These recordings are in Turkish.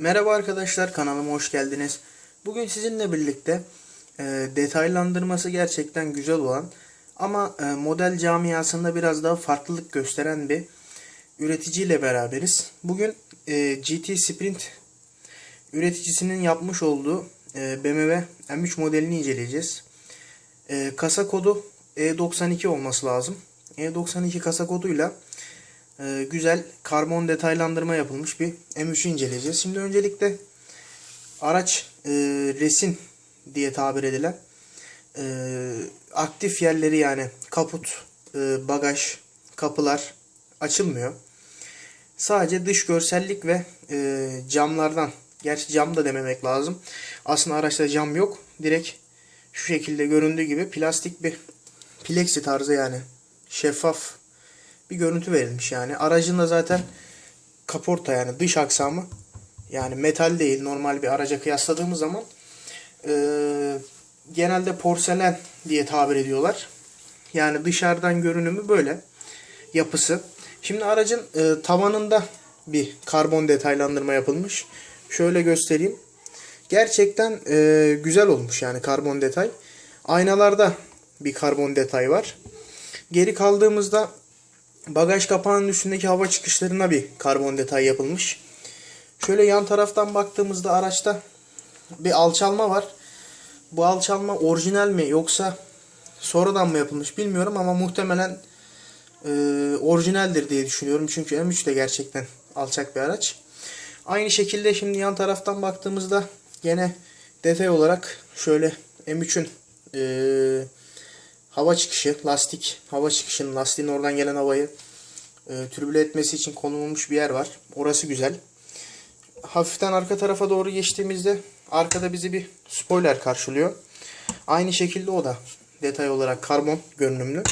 Merhaba arkadaşlar kanalıma hoş geldiniz. Bugün sizinle birlikte e, detaylandırması gerçekten güzel olan ama e, model camiasında biraz daha farklılık gösteren bir üreticiyle beraberiz. Bugün e, GT Sprint üreticisinin yapmış olduğu e, BMW M3 modelini inceleyeceğiz. E, kasa kodu E92 olması lazım. E92 kasa koduyla e, güzel karbon detaylandırma yapılmış bir M3'ü inceleyeceğiz. Şimdi öncelikle araç e, resin diye tabir edilen e, aktif yerleri yani kaput, bagaj, kapılar açılmıyor. Sadece dış görsellik ve camlardan, gerçi cam da dememek lazım. Aslında araçta cam yok. Direkt şu şekilde göründüğü gibi plastik bir plexi tarzı yani şeffaf bir görüntü verilmiş yani. Aracın da zaten kaporta yani dış aksamı yani metal değil normal bir araca kıyasladığımız zaman e, genelde porselen diye tabir ediyorlar. Yani dışarıdan görünümü böyle yapısı. Şimdi aracın e, tavanında bir karbon detaylandırma yapılmış. Şöyle göstereyim. Gerçekten e, güzel olmuş yani karbon detay. Aynalarda bir karbon detay var. Geri kaldığımızda bagaj kapağının üstündeki hava çıkışlarına bir karbon detay yapılmış. Şöyle yan taraftan baktığımızda araçta bir alçalma var. Bu alçalma orijinal mi yoksa sonradan mı yapılmış bilmiyorum ama muhtemelen e, orijinaldir diye düşünüyorum. Çünkü M3 de gerçekten alçak bir araç. Aynı şekilde şimdi yan taraftan baktığımızda gene detay olarak şöyle M3'ün e, hava çıkışı, lastik hava çıkışının, lastiğin oradan gelen havayı e, türbüle etmesi için konulmuş bir yer var. Orası güzel. Hafiften arka tarafa doğru geçtiğimizde arkada bizi bir spoiler karşılıyor. Aynı şekilde o da detay olarak karbon görünümlü.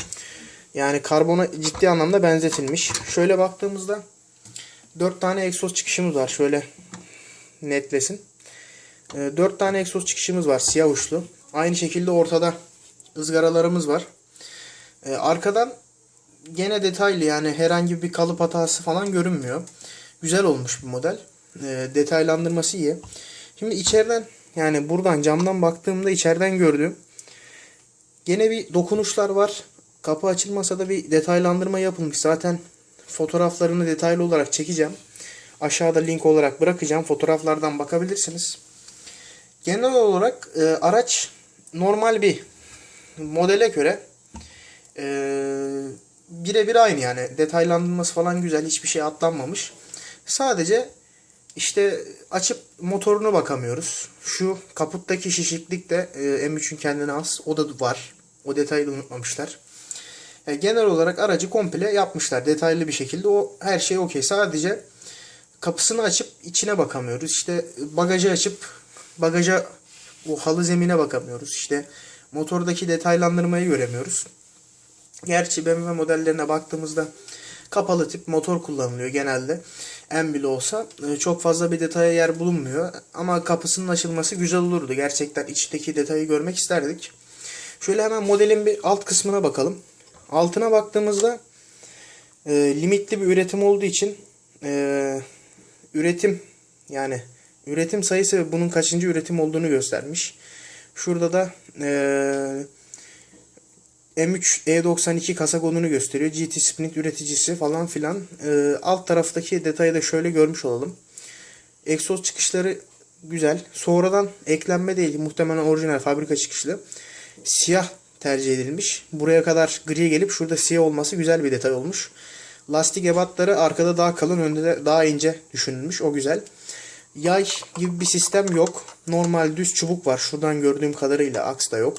Yani karbona ciddi anlamda benzetilmiş. Şöyle baktığımızda 4 tane egzoz çıkışımız var. Şöyle netlesin. 4 tane egzoz çıkışımız var siyah uçlu. Aynı şekilde ortada ızgaralarımız var. Ee, arkadan gene detaylı yani herhangi bir kalıp hatası falan görünmüyor. Güzel olmuş bir model. Ee, detaylandırması iyi. Şimdi içeriden yani buradan camdan baktığımda içeriden gördüğüm gene bir dokunuşlar var. Kapı açılmasa da bir detaylandırma yapılmış. Zaten fotoğraflarını detaylı olarak çekeceğim. Aşağıda link olarak bırakacağım. Fotoğraflardan bakabilirsiniz. Genel olarak e, araç normal bir modele göre e, birebir aynı yani. Detaylandırması falan güzel. Hiçbir şey atlanmamış. Sadece işte açıp motorunu bakamıyoruz. Şu kaputtaki şişiklik de e, M3'ün kendine az. O da var. O detayı da unutmamışlar. Yani genel olarak aracı komple yapmışlar. Detaylı bir şekilde. O her şey okey. Sadece kapısını açıp içine bakamıyoruz. İşte bagajı açıp bagaja o halı zemine bakamıyoruz. İşte motordaki detaylandırmayı göremiyoruz. Gerçi BMW modellerine baktığımızda kapalı tip motor kullanılıyor genelde. En bile olsa e, çok fazla bir detaya yer bulunmuyor. Ama kapısının açılması güzel olurdu. Gerçekten içteki detayı görmek isterdik. Şöyle hemen modelin bir alt kısmına bakalım. Altına baktığımızda e, limitli bir üretim olduğu için e, üretim yani üretim sayısı ve bunun kaçıncı üretim olduğunu göstermiş. Şurada da e, M3 E92 kasa kodunu gösteriyor. GT Sprint üreticisi falan filan. E, alt taraftaki detayı da şöyle görmüş olalım. Egzoz çıkışları güzel. Sonradan eklenme değil. Muhtemelen orijinal fabrika çıkışlı. Siyah tercih edilmiş. Buraya kadar gri gelip şurada siyah olması güzel bir detay olmuş. Lastik ebatları arkada daha kalın, önde de daha ince düşünülmüş. O güzel. Yay gibi bir sistem yok. Normal düz çubuk var. Şuradan gördüğüm kadarıyla aks da yok.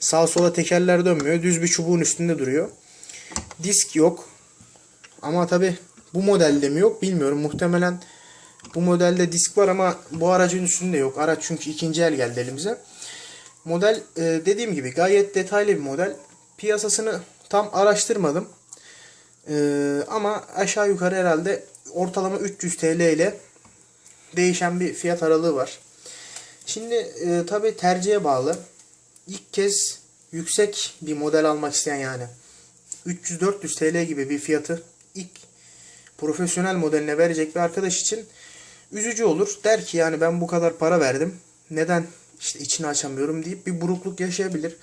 Sağ sola tekerler dönmüyor. Düz bir çubuğun üstünde duruyor. Disk yok. Ama tabi bu modelde mi yok bilmiyorum. Muhtemelen bu modelde disk var ama bu aracın üstünde yok. Araç çünkü ikinci el geldi elimize. Model e, dediğim gibi gayet detaylı bir model. Piyasasını tam araştırmadım. E, ama aşağı yukarı herhalde ortalama 300 TL ile değişen bir fiyat aralığı var. Şimdi e, tabi tercihe bağlı. İlk kez yüksek bir model almak isteyen yani 300-400 TL gibi bir fiyatı ilk profesyonel modeline verecek bir arkadaş için üzücü olur. Der ki yani ben bu kadar para verdim. Neden işte içini açamıyorum deyip bir burukluk yaşayabilir.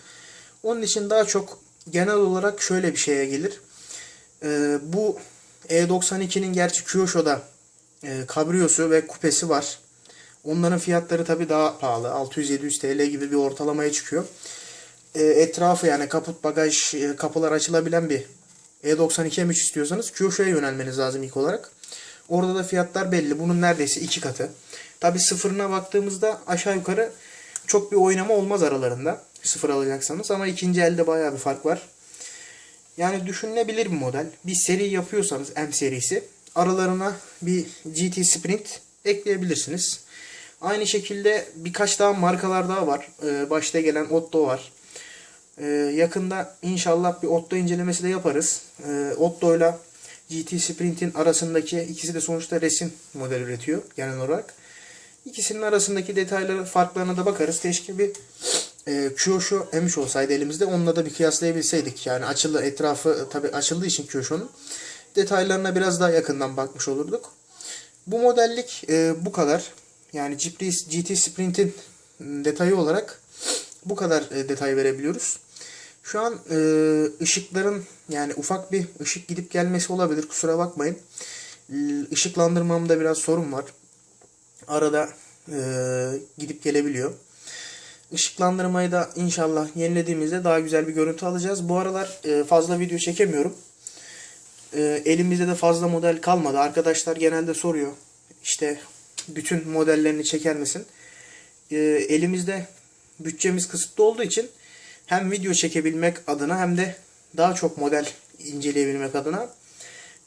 Onun için daha çok genel olarak şöyle bir şeye gelir. Ee, bu E92'nin gerçi Kyosho'da e, kabriyosu ve kupesi var. Onların fiyatları tabii daha pahalı. 600-700 TL gibi bir ortalamaya çıkıyor. E, etrafı yani kaput bagaj e, kapılar açılabilen bir E92 M3 istiyorsanız Kyosho'ya yönelmeniz lazım ilk olarak. Orada da fiyatlar belli. Bunun neredeyse iki katı. Tabi sıfırına baktığımızda aşağı yukarı çok bir oynama olmaz aralarında. Sıfır alacaksanız ama ikinci elde bayağı bir fark var. Yani düşünülebilir bir model. Bir seri yapıyorsanız M serisi aralarına bir GT Sprint ekleyebilirsiniz. Aynı şekilde birkaç daha markalar daha var. Ee, başta gelen Otto var. Ee, yakında inşallah bir Otto incelemesi de yaparız. Ee, Otto ile GT Sprint'in arasındaki ikisi de sonuçta resim model üretiyor genel olarak. İkisinin arasındaki detayları farklarına da bakarız. Keşke bir e, Kyosho M3 olsaydı elimizde onunla da bir kıyaslayabilseydik. Yani açılı etrafı tabi açıldığı için Kyosho'nun detaylarına biraz daha yakından bakmış olurduk. Bu modellik e, bu kadar. Yani GT, Sprint'in detayı olarak bu kadar e, detay verebiliyoruz. Şu an e, ışıkların yani ufak bir ışık gidip gelmesi olabilir. Kusura bakmayın. Işıklandırmamda biraz sorun var. Arada e, gidip gelebiliyor. Işıklandırmayı da inşallah yenilediğimizde daha güzel bir görüntü alacağız. Bu aralar e, fazla video çekemiyorum. E, elimizde de fazla model kalmadı. Arkadaşlar genelde soruyor. İşte bütün modellerini çeker misin? E, elimizde bütçemiz kısıtlı olduğu için hem video çekebilmek adına hem de daha çok model inceleyebilmek adına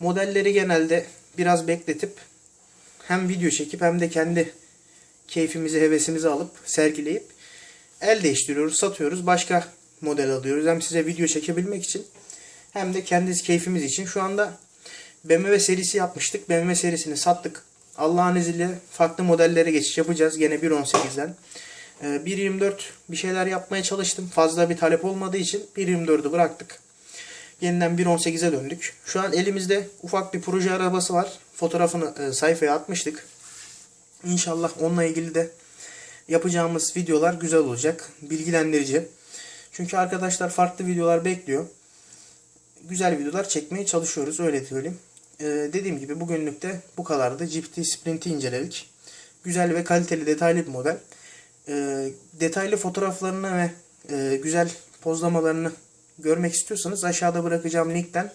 modelleri genelde biraz bekletip hem video çekip hem de kendi keyfimizi, hevesimizi alıp sergileyip el değiştiriyoruz, satıyoruz. Başka model alıyoruz. Hem size video çekebilmek için hem de kendi keyfimiz için. Şu anda BMW serisi yapmıştık. BMW serisini sattık. Allah'ın izniyle farklı modellere geçiş yapacağız. Gene 1.18'den. Ee, 1.24 bir şeyler yapmaya çalıştım. Fazla bir talep olmadığı için 1.24'ü bıraktık. Yeniden 1.18'e döndük. Şu an elimizde ufak bir proje arabası var. Fotoğrafını e, sayfaya atmıştık. İnşallah onunla ilgili de yapacağımız videolar güzel olacak. Bilgilendirici. Çünkü arkadaşlar farklı videolar bekliyor. Güzel videolar çekmeye çalışıyoruz. Öyle söyleyeyim. Ee, dediğim gibi bugünlük de bu kadardı. GT Sprint'i inceledik. Güzel ve kaliteli detaylı bir model. Ee, detaylı fotoğraflarını ve e, güzel pozlamalarını görmek istiyorsanız aşağıda bırakacağım linkten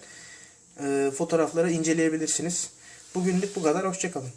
e, fotoğrafları inceleyebilirsiniz. Bugünlük bu kadar. Hoşçakalın.